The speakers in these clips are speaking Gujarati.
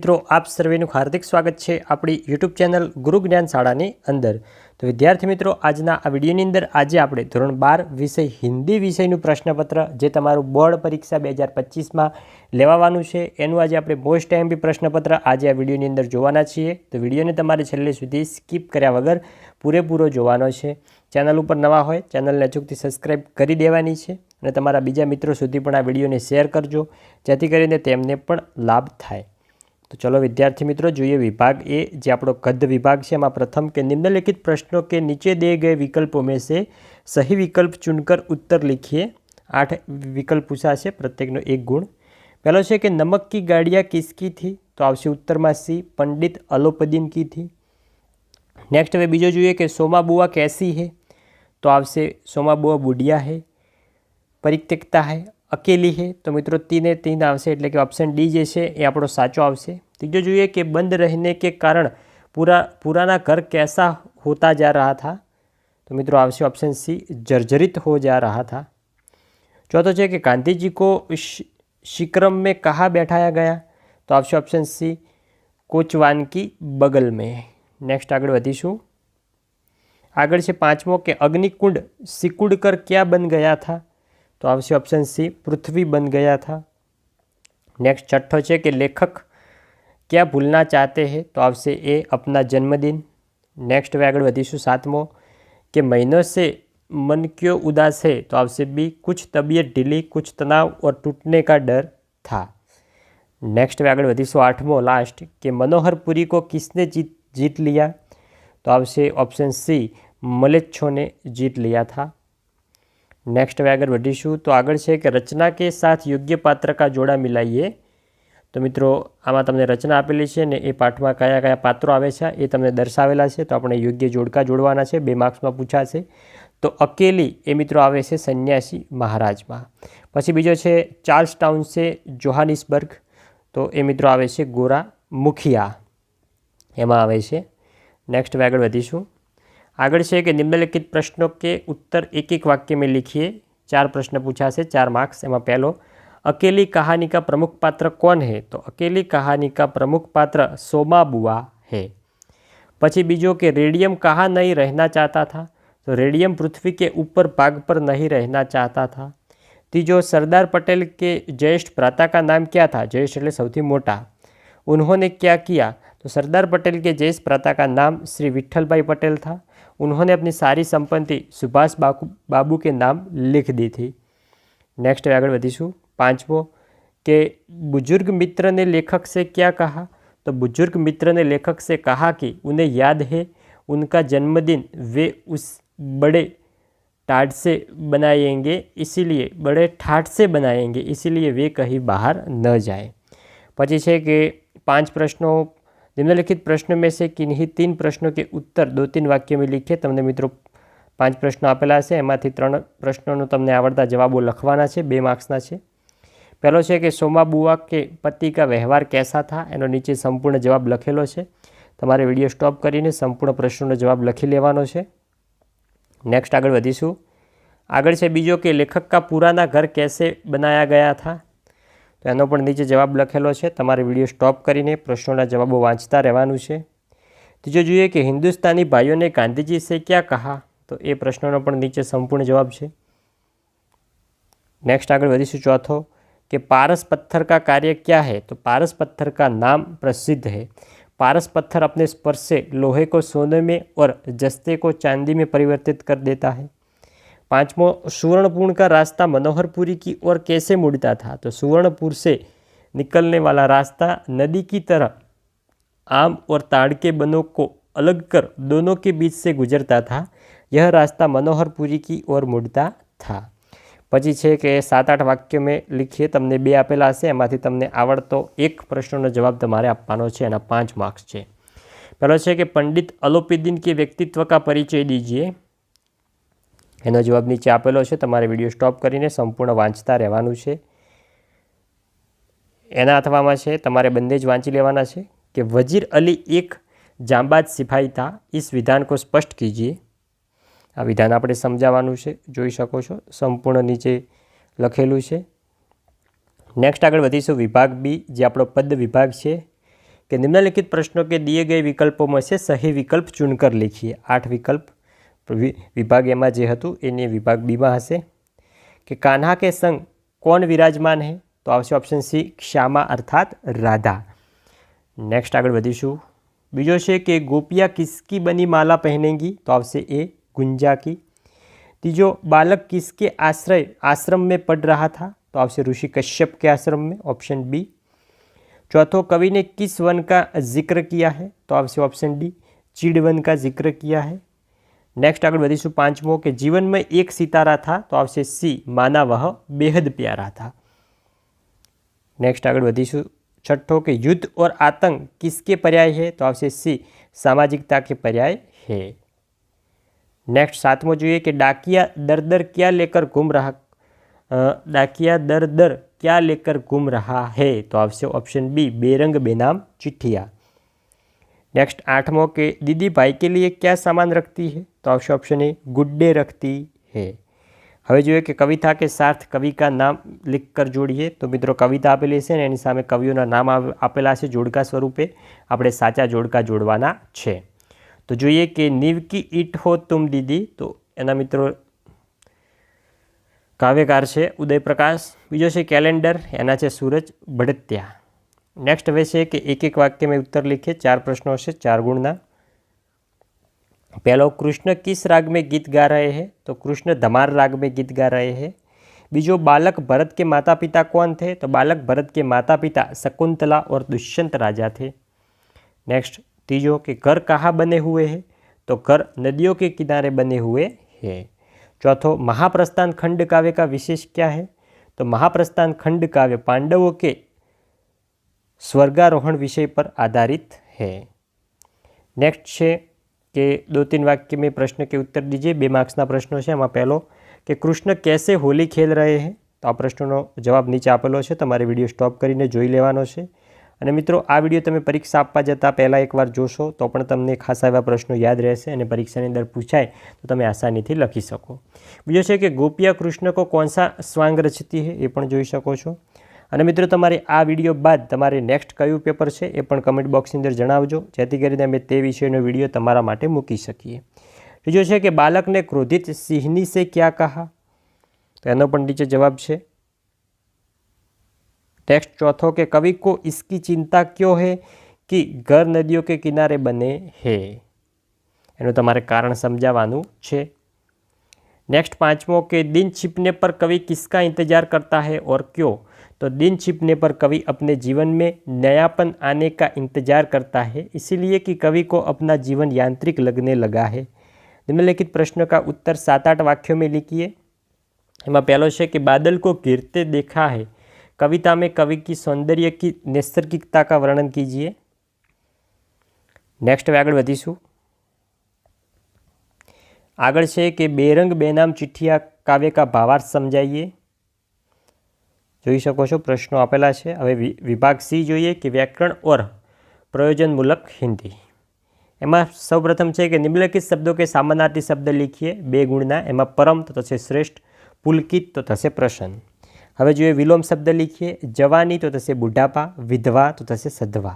મિત્રો આપ સર્વેનું હાર્દિક સ્વાગત છે આપણી યુટ્યુબ ચેનલ ગુરુ જ્ઞાન શાળાની અંદર તો વિદ્યાર્થી મિત્રો આજના આ વિડીયોની અંદર આજે આપણે ધોરણ બાર વિષય હિન્દી વિષયનું પ્રશ્નપત્ર જે તમારું બોર્ડ પરીક્ષા બે હજાર પચીસમાં લેવાવાનું છે એનું આજે આપણે મોસ્ટ બી પ્રશ્નપત્ર આજે આ વિડીયોની અંદર જોવાના છીએ તો વિડીયોને તમારે છેલ્લે સુધી સ્કીપ કર્યા વગર પૂરેપૂરો જોવાનો છે ચેનલ ઉપર નવા હોય ચેનલને અચૂકથી સબસ્ક્રાઈબ કરી દેવાની છે અને તમારા બીજા મિત્રો સુધી પણ આ વિડીયોને શેર કરજો જેથી કરીને તેમને પણ લાભ થાય तो चलो विद्यार्थी मित्रों जो विभाग ए जो आप गद्य विभाग है यहाँ प्रथम के निम्नलिखित प्रश्नों के नीचे दिए गए विकल्पों में से सही विकल्प चुनकर उत्तर लिखिए आठ विकल्प पूछा से प्रत्येक एक गुण पहले से कि नमक की गाड़िया किसकी थी तो उत्तर में सी पंडित अलोपदीन की थी नेक्स्ट हमें बीजों के सोमाबुआ कैसी है तो आ सोमाबुआ बुढ़िया है परित्यक्ता है अकेली है तो मित्रों तीन ने तीन આવશે એટલે કે ઓપ્શન ડી જે છે એ આપણો સાચો આવશે ત્રીજો જોઈએ કે બંધ રહેને કે કારણ પૂરા પુરાના ઘર કેસા હોતા જા રહા થા તો મિત્રો આવશે ઓપ્શન સી જર્જરિત હો જા રહા થા ચોથો છે કે કાન્તીજીકો શિક્રમ મે કહા બેઠાયા ગયા તો આપશો ઓપ્શન સી કોચવાન કી બગલ મે નેક્સ્ટ આગળ વધીશુ આગળ છે પાંચમો કે અગ્નિકુંડ सिकુડકર ક્યા બન ગયા થા तो આવશે ऑप्शन सी पृथ्वी बन गया था नेक्स्ट छठो है कि लेखक क्या भूलना चाहते हैं तो આવશે ए अपना जन्मदिन नेक्स्ट वे આગળ વધીશું के महीनों से मन क्यों उदास है तो आपसे बी कुछ तबीयत ढीली कुछ तनाव और टूटने का डर था नेक्स्ट वे आगे बढ़ीशो आठमो लास्ट मनोहर पुरी को किसने जीत जीत लिया तो आपसे ऑप्शन सी मलेच्छो ने जीत लिया था નેક્સ્ટ હવે આગળ વધીશું તો આગળ છે કે રચના કે સાથ યોગ્ય પાત્રકા જોડા મિલાઈએ તો મિત્રો આમાં તમને રચના આપેલી છે ને એ પાઠમાં કયા કયા પાત્રો આવે છે એ તમને દર્શાવેલા છે તો આપણે યોગ્ય જોડકા જોડવાના છે બે માર્ક્સમાં પૂછાશે તો અકેલી એ મિત્રો આવે છે સંન્યાસી મહારાજમાં પછી બીજો છે ચાર્લ્સ ટાઉન છે જોહાનિસબર્ગ તો એ મિત્રો આવે છે ગોરા મુખિયા એમાં આવે છે નેક્સ્ટ આગળ વધીશું आगे से निम्नलिखित प्रश्नों के उत्तर एक एक वाक्य में लिखिए चार प्रश्न पूछा से चार मार्क्स एम पहलो अकेली कहानी का प्रमुख पात्र कौन है तो अकेली कहानी का प्रमुख पात्र सोमा बुआ है पची बीजों के रेडियम कहाँ नहीं रहना चाहता था तो रेडियम पृथ्वी के ऊपर भाग पर नहीं रहना चाहता था तीजो सरदार पटेल के ज्येष्ठ प्राता का नाम क्या था ज्येष्ठ एट सौथी मोटा उन्होंने क्या किया तो सरदार पटेल के ज्येष्ठ प्राता का नाम श्री विठ्ठल पटेल था उन्होंने अपनी सारी संपत्ति सुभाष बाबू के नाम लिख दी थी नेक्स्ट आगे बढ़ीशू पांचवो के बुजुर्ग मित्र ने लेखक से क्या कहा तो बुजुर्ग मित्र ने लेखक से कहा कि उन्हें याद है उनका जन्मदिन वे उस बड़े टाट से बनाएंगे इसीलिए बड़े ठाट से बनाएंगे इसीलिए वे कहीं बाहर न जाए पची है कि पाँच प्रश्नों निम्नलिखित प्रश्न में से किन्हीं तीन प्रश्नों के उत्तर दो तीन वाक्य में लिखिए તમને મિત્રો પાંચ પ્રશ્નો આપેલા છે એમાંથી ત્રણ પ્રશ્નોનો તમને આવડતા જવાબો લખવાના છે બે માર્ક્સના છે પહેલો છે કે સોમા બુઆ કે પતિ કા વ્યવહાર કેસા થા એનો નીચે સંપૂર્ણ જવાબ લખેલો છે તમારે વિડીયો સ્ટોપ કરીને સંપૂર્ણ પ્રશ્નોનો જવાબ લખી લેવાનો છે નેક્સ્ટ આગળ વધીશું આગળ છે બીજો કે લેખક કા પુરાના ઘર કેસે બનાયા ગયા થા તહેનો પણ નીચે જવાબ લખેલો છે તમારી વિડિયો સ્ટોપ કરીને પ્રશ્નોનો જવાબ વાંચતા રહેવાનું છે તજો જુએ કે હિન્દુસ્તાની ભાઈઓને ગાંધીજીએ શું કહા તો એ પ્રશ્નોનો પણ નીચે સંપૂર્ણ જવાબ છે નેક્સ્ટ આગળ વધીશું ચોથો કે પારસ પથ્થર કા કાર્ય શું હે તો પારસ પથ્થર કા નામ પ્રસિદ્ધ હે પારસ પથ્થર apne સ્પર્શ સે લોહે કો સોને મે ઓર જસ્તે કો ચાંદી મે પરિવર્તિત કર દેતા હૈ पांचवों सुवर्णपूर्ण का रास्ता मनोहरपुरी की ओर कैसे मुड़ता था तो सुवर्णपुर से निकलने वाला रास्ता नदी की तरह आम और ताड़ के बनों को अलग कर दोनों के बीच से गुजरता था यह रास्ता मनोहरपुरी की ओर मुड़ता था पची है कि सात आठ वाक्य में लिखिए तमने बे आपेला હશે एम तमने આવડતો एक प्रश्नों जवाब તમારે આપવાનો છે मार्क्स है पहले है कि पंडित अलोपीदीन के व्यक्तित्व का परिचय दीजिए એનો જવાબ નીચે આપેલો છે તમારે વિડીયો સ્ટોપ કરીને સંપૂર્ણ વાંચતા રહેવાનું છે એના અથવામાં છે તમારે બંને જ વાંચી લેવાના છે કે વજીર અલી એક જાંબાજ સિફાઈ થા ઈસ વિધાન કો સ્પષ્ટ કીજીએ આ વિધાન આપણે સમજાવવાનું છે જોઈ શકો છો સંપૂર્ણ નીચે લખેલું છે નેક્સ્ટ આગળ વધીશું વિભાગ બી જે આપણો પદ વિભાગ છે કે નિમ્નલિખિત પ્રશ્નો કે દિયે ગયે વિકલ્પોમાં છે સહી વિકલ્પ ચૂનકર લીખીએ આઠ વિકલ્પ वि विभाग एम जे विभाग बी में हे कि कान्हा के संग कौन विराजमान है तो आप्शन सी क्षामा अर्थात राधा नेक्स्ट आगू बीजो है कि गोपिया किसकी बनी माला पहनेगी तो आ गुंजा की तीजो बालक किसके आश्रय आश्रम में पढ़ रहा था तो आपसे ऋषि कश्यप के आश्रम में ऑप्शन बी चौथो कवि ने किस वन का जिक्र किया है तो आपसे ऑप्शन डी चीड़ वन का जिक्र किया है नेक्स्ट आगे बढ़ीशू पांचमो के जीवन में एक सितारा था तो आी माना वह बेहद प्यारा था नेक्स्ट आगे बढ़ीशू छठो के युद्ध और आतंक किसके पर्याय है तो आपसे सी सामाजिकता के पर्याय है नेक्स्ट सातमो जुए कि डाकिया दर दर क्या लेकर घूम रहा डाकिया दर दर क्या लेकर घूम रहा है तो आपसे ऑप्शन बी बेरंग बेनाम चिट्ठिया नेक्स्ट आठ मौके दीदी भाई के लिए क्या सामान रखती है तो आवश्यक ऑप्शन ए गुड्डे रखती है हमें जो है कि कविता के सार्थ कवि का नाम लिखकर जोड़िए तो मित्रों कविता आप से यानी कवियों नाम आप जोड़का स्वरूप अपने साचा जोड़का जोड़ना छे तो जो ये कि नीव की ईट हो तुम दीदी तो एना मित्रों काव्यकार से उदय प्रकाश बीजो से कैलेंडर एना से सूरज भड़त्या हमें से कि एक एक वाक्य में उत्तर लिखे चार प्रश्नों से चार गुणना पहलो कृष्ण किस राग में गीत गा रहे हैं तो कृष्ण धमार राग में गीत गा रहे हैं बीजो बालक भरत के माता पिता कौन थे तो बालक भरत के माता पिता शकुंतला और दुष्यंत राजा थे नेक्स्ट तीजो कि घर कहाँ बने हुए हैं तो घर नदियों के किनारे बने हुए हैं चौथो महाप्रस्थान खंड काव्य का विशेष क्या है तो महाप्रस्थान खंड काव्य पांडवों के સ્વર્ગારોહણ વિષય પર આધારિત है નેક્સ્ટ છે કે દો તીન વાક્ય મેં પ્રશ્ન કે ઉત્તર દીજીએ બે માર્ક્સના પ્રશ્નો છે એમાં પહેલો કે કૃષ્ણ કેસે હોલી ખેલ રહે હે તો આ પ્રશ્નનો જવાબ નીચે આપેલો છે તમારે વિડીયો સ્ટોપ કરીને જોઈ લેવાનો છે અને મિત્રો આ વિડીયો તમે પરીક્ષા આપવા જતાં પહેલાં એકવાર જોશો તો પણ તમને ખાસા એવા પ્રશ્નો યાદ રહેશે અને પરીક્ષાની અંદર પૂછાય તો તમે આસાનીથી લખી શકો બીજો છે કે ગોપિયા કૃષ્ણ કો કોણ સ્વાંગ રચતી હે એ પણ જોઈ શકો છો અને મિત્રો તમારે આ વિડિયો બાદ તમારે નેક્સ્ટ કયો પેપર છે એ પણ કમેન્ટ બોક્સની અંદર જણાવજો જેથી કરીને અમે તે વિષયનો વિડિયો તમારા માટે મૂકી સકીએ ત્રીજો છે કે બાળકને ક્રોધિત સિંહની સે શું કહા તો એનો પંડી છે જવાબ છે ટેક્સ્ટ ચોથો કે કવિ કો ઇસકી ચિંતા ક્યો હે કે ઘર નદીઓ કે કિનારે બને હે એનો તમારે કારણ સમજાવવાનું છે નેક્સ્ટ પાંચમો કે દિન છિપને પર કવિ કિસ્કા ઇંતજાર કરતા હે ઓર ક્યો तो दिन छिपने पर कवि अपने जीवन में नयापन आने का इंतजार करता है इसीलिए कि कवि को अपना जीवन यांत्रिक लगने लगा है निम्नलिखित प्रश्न का उत्तर सात आठ वाक्यों में लिखिए એમાં पहलो છે कि बादल को ઘिरते देखा है कविता में कवि की सौंदर्य की नैसर्गिकता का वर्णन कीजिए नेक्स्ट હવે આગળ વધીશું આગળ છે કે બેરંગ બેનામ ચિઠ્ઠિયા કાવ્ય કા ભાવાર્થ જોઈ શકો છો પ્રશ્નો આપેલા છે હવે વિભાગ સી જોઈએ કે વ્યાકરણ ઓર પ્રયોજનમૂલક હિન્દી એમાં સૌપ્રથમ છે કે નિમ્નલિખિત શબ્દો કે સામાનાર્થી શબ્દ લીખીએ બે ગુણના એમાં પરમ તો થશે શ્રેષ્ઠ પુલકિત તો થશે પ્રસન્ન હવે જોઈએ વિલોમ શબ્દ લીખીએ જવાની તો થશે બુઢાપા વિધવા તો થશે સધવા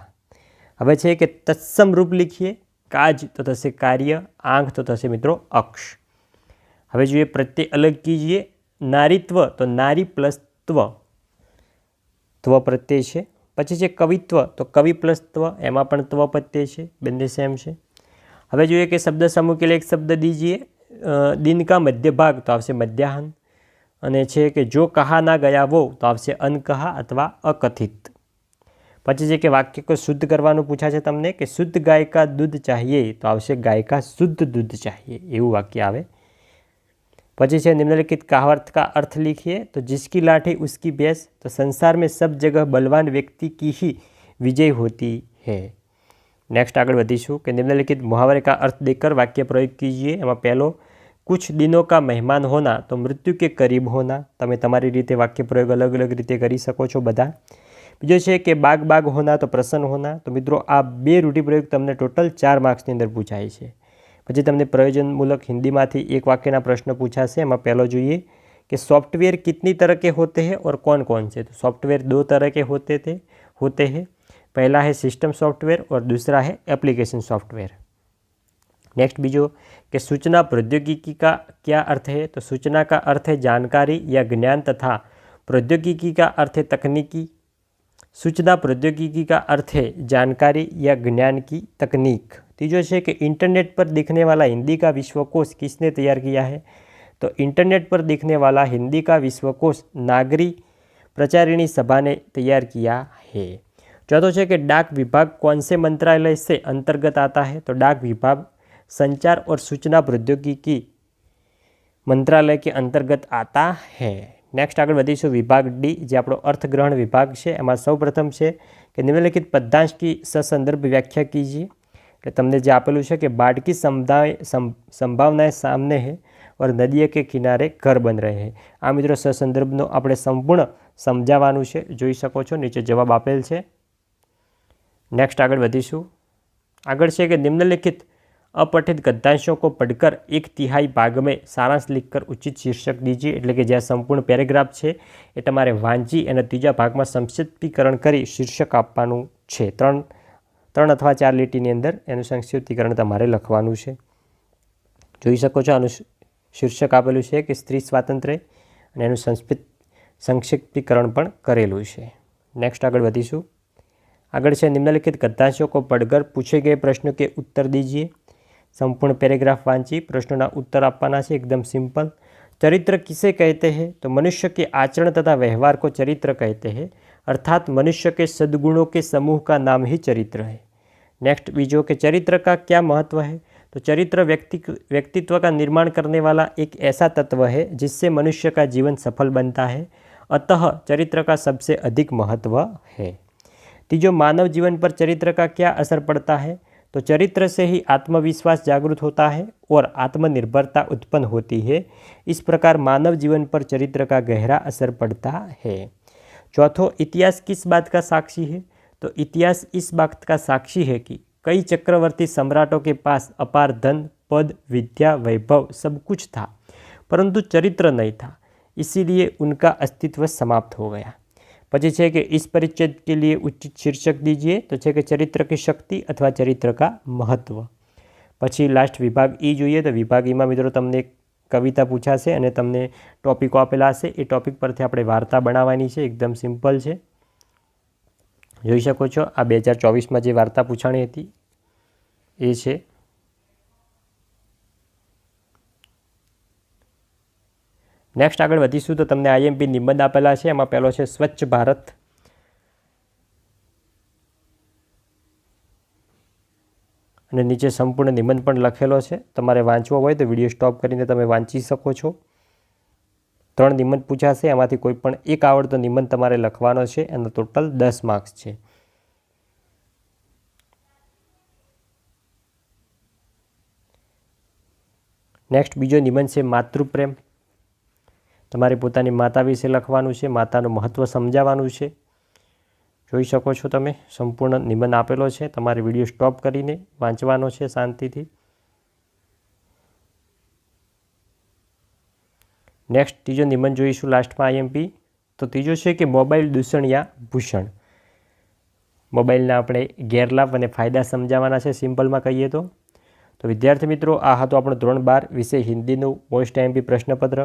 હવે છે કે તત્સમ રૂપ લીખીએ કાજ તો થશે કાર્ય આંખ તો થશે મિત્રો અક્ષ હવે જોઈએ પ્રત્યે અલગ કીજીએ નારીત્વ તો નારી પ્લસ ત્વ ત્વ પ્રત્યય છે પછી છે કવિત્વ તો કવિ પ્લસ ત્વ એમાં પણ ત્વ પ્રત્યય છે બંને સેમ છે હવે જોઈએ કે શબ્દ સમૂહ એક શબ્દ દીજીએ દિનકા મધ્ય ભાગ તો આવશે મધ્યાહન અને છે કે જો કહા ના ગયા વો તો આવશે અનકહા અથવા અકથિત પછી છે કે વાક્ય કોઈ શુદ્ધ કરવાનું પૂછા છે તમને કે શુદ્ધ ગાયકા દૂધ ચાહીએ તો આવશે ગાયકા શુદ્ધ દૂધ ચાહીએ એવું વાક્ય આવે પછી છે निम्नलिखित कहावत का अर्थ लिखिए तो जिसकी लाठी ઉસકી બેસ તો संसार में सब जगह बलवान व्यक्ति की ही विजय होती है નેક્સ્ટ આગળ વધીશું કે નિમ્નલિખિત મુહાવરે કા અર્થ દેકર વાક્ય પ્રયોગ કીજીએ એમાં પહેલો કુછ દિનો કા મહેમાન હોના તો મૃત્યુ કે કરીબ હોના તમે તમારી રીતે વાક્ય પ્રયોગ અલગ અલગ રીતે કરી શકો છો બધા બીજો છે કે બાગ બાગ હોના તો પ્રસન્ન હોના તો મિત્રો આ બે રૂઢિપ્રયોગ તમને ટોટલ ચાર માર્ક્સની અંદર પૂછાય છે प्रयोजनमूलक हिंदी में एक એક प्रश्न पूछा से એમાં पहले जुए कि सॉफ्टवेयर कितनी तरह के होते हैं और कौन कौन से तो सॉफ्टवेयर दो तरह के होते थे होते हैं पहला है सिस्टम सॉफ्टवेयर और दूसरा है एप्लीकेशन सॉफ्टवेयर नेक्स्ट बीजो कि सूचना प्रौद्योगिकी का क्या अर्थ है तो सूचना का अर्थ है जानकारी या ज्ञान तथा प्रौद्योगिकी का अर्थ है तकनीकी सूचना प्रौद्योगिकी का अर्थ है जानकारी या ज्ञान की तकनीक तीजो है कि इंटरनेट पर दिखने वाला हिंदी का विश्वकोश किसने तैयार किया है तो इंटरनेट पर दिखने वाला हिंदी का विश्वकोश नागरी प्रचारिणी सभा ने तैयार किया है चौथो है कि डाक विभाग कौन से मंत्रालय से अंतर्गत आता है तो डाक विभाग संचार और सूचना प्रौद्योगिकी के अंतर्गत आता है नेक्स्ट आगे આગળ विभाग डी जो आप अर्थग्रहण विभाग है છે सौ प्रथम है कि निम्नलिखित पद्धांश की ससंदर्भ व्याख्या कीजिए કે તમને જે આપેલું છે કે બાળકી સંભાય સંભાવનાએ સામને હે ઓર નદીએ કે કિનારે ઘર બન રહે હે આ મિત્રો સસંદર્ભનો આપણે સંપૂર્ણ સમજાવવાનું છે જોઈ શકો છો નીચે જવાબ આપેલ છે નેક્સ્ટ આગળ વધીશું આગળ છે કે નિમ્નલિખિત અપઠિત गद्यांशों को पढ़कर एक तिहाई भाग में સારાંશ लिखकर ઉચિત શીર્ષક દીજીએ એટલે કે જ્યાં સંપૂર્ણ પેરેગ્રાફ છે એ તમારે વાંચી અને ત્રીજા ભાગમાં સંક્ષિપ્તીકરણ કરી શીર્ષક આપવાનું છે ત્રણ ત્રણ અથવા ચાર લીટીની અંદર એનું સંક્ષિપ્તીકરણ તમારે લખવાનું છે જોઈ શકો છો આનું શીર્ષક આપેલું છે કે સ્ત્રી સ્વાતંત્ર્ય અને એનું સંસ્કૃત સંક્ષિપ્તિકરણ પણ કરેલું છે નેક્સ્ટ આગળ વધીશું આગળ છે નિમ્નલિખિત ગદ્દાંશો કો પડગર પૂછે ગયે પ્રશ્નો કે ઉત્તર દીજીએ સંપૂર્ણ પેરેગ્રાફ વાંચી પ્રશ્નોના ઉત્તર આપવાના છે એકદમ સિમ્પલ ચરિત્ર કિસે કહેતે હે તો મનુષ્ય કે આચરણ તથા વ્યવહાર કો ચરિત્ર કહેતે હે અર્થાત મનુષ્ય કે सद्गुणों કે સમૂહ કા નામ ही ચરિત્ર है नेक्स्ट बीजों के चरित्र का क्या महत्व है तो चरित्र व्यक्ति व्यक्तित्व का निर्माण करने वाला एक ऐसा तत्व है जिससे मनुष्य का जीवन सफल बनता है अतः चरित्र का सबसे अधिक महत्व है तीजो मानव जीवन पर चरित्र का क्या असर पड़ता है तो चरित्र से ही आत्मविश्वास जागृत होता है और आत्मनिर्भरता उत्पन्न होती है इस प्रकार मानव जीवन पर चरित्र का गहरा असर पड़ता है चौथों इतिहास किस बात का साक्षी है तो इतिहास इस बात का साक्षी है कि कई चक्रवर्ती सम्राटों के पास अपार धन पद विद्या वैभव सब कुछ था परंतु चरित्र नहीं था इसीलिए उनका अस्तित्व समाप्त हो गया पची छः के इस परिच्छेद के लिए उचित शीर्षक दीजिए तो छः के चरित्र की शक्ति अथवा चरित्र का लास्ट विभाग ई जो है तो विभाग ई में मित्रों तमने कविता पूछा से तमने टॉपिको आपेला हे ये टॉपिक पर आप वार्ता बनावा છે एकदम सीम्पल છે જોઈ શકો છો આ બે હજાર ચોવીસમાં જે વાર્તા પૂછાણી હતી એ છે નેક્સ્ટ આગળ વધીશું તો તમને આઈએમપી નિબંધ આપેલા છે એમાં પહેલો છે સ્વચ્છ ભારત અને નીચે સંપૂર્ણ નિબંધ પણ લખેલો છે તમારે વાંચવો હોય તો વિડીયો સ્ટોપ કરીને તમે વાંચી શકો છો ત્રણ નિબંધ પૂછાશે એમાંથી કોઈ પણ એક આવડતો નિબંધ તમારે લખવાનો છે એનો ટોટલ દસ માર્ક્સ છે નેક્સ્ટ બીજો નિબંધ છે માતૃપ્રેમ તમારે પોતાની માતા વિશે લખવાનું છે માતાનું મહત્ત્વ સમજાવવાનું છે જોઈ શકો છો તમે સંપૂર્ણ નિબંધ આપેલો છે તમારે વિડીયો સ્ટોપ કરીને વાંચવાનો છે શાંતિથી નેક્સ્ટ ત્રીજો નિબંધ જોઈશું લાસ્ટમાં આઈએમપી તો ત્રીજો છે કે મોબાઈલ દૂષણ યા ભૂષણ મોબાઈલના આપણે ગેરલાભ અને ફાયદા સમજાવવાના છે સિમ્પલમાં કહીએ તો તો વિદ્યાર્થી મિત્રો આ હતો આપણો ધોરણ બાર વિશે હિન્દીનું મોસ્ટ એમપી પ્રશ્નપત્ર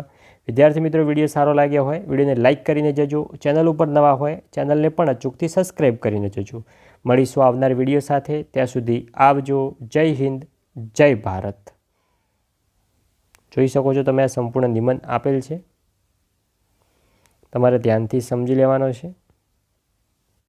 વિદ્યાર્થી મિત્રો વિડીયો સારો લાગ્યો હોય વિડીયોને લાઇક કરીને જજો ચેનલ ઉપર નવા હોય ચેનલને પણ અચૂકથી સબસ્ક્રાઈબ કરીને જજો મળીશું આવનાર વિડીયો સાથે ત્યાં સુધી આવજો જય હિન્દ જય ભારત જોઈ શકો છો તમે આ સંપૂર્ણ નિબંધ આપેલ છે તમારે ધ્યાનથી સમજી લેવાનો છે